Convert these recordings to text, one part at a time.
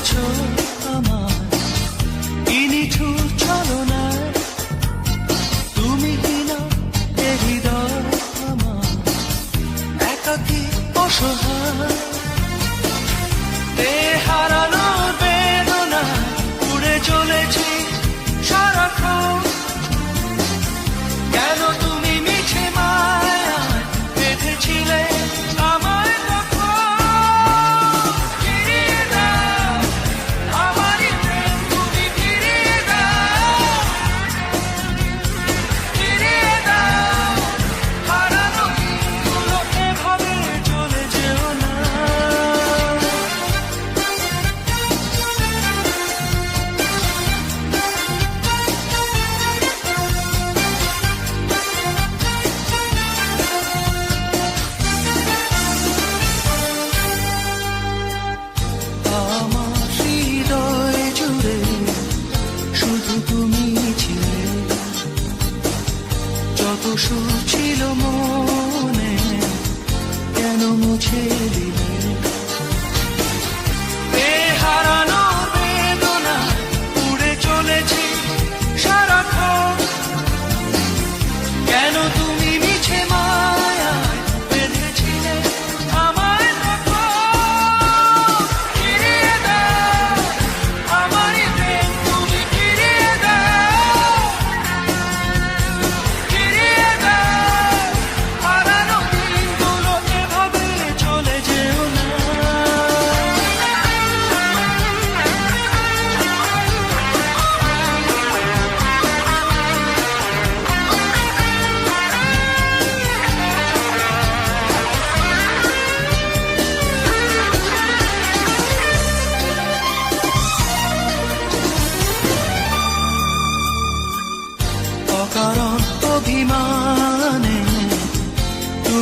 করেছ আমার ইনিঠু চলো না তুমি কিনা হৃদয় আমার। একাকি অসহায়। সুর ছিল মনে কেন মুছে দিলে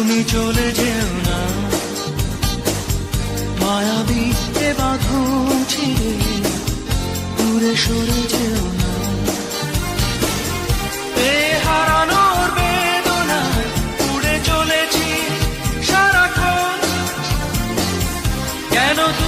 তুমি চলে যেও না। মায়াবী এ বাঁধন ছিঁড়ে দূরে সরে যেও না। এ হারানোর বেদনায় উড়ে চলেছি সারাক্ষণ। কেন তুমি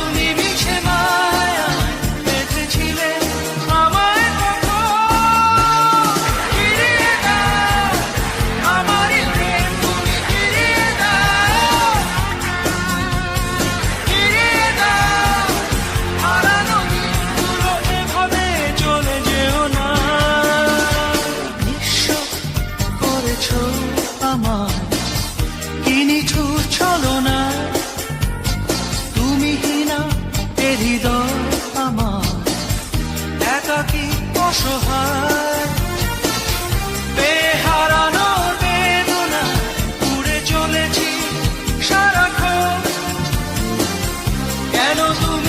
কি নিঠুর চলো না। তুমি হিনা এ হৃদয় আমার। একাকি অসহায়। বেহারানোর বেদনা, উড়ে চলেছি সারাক্ষণ। কেন তুমি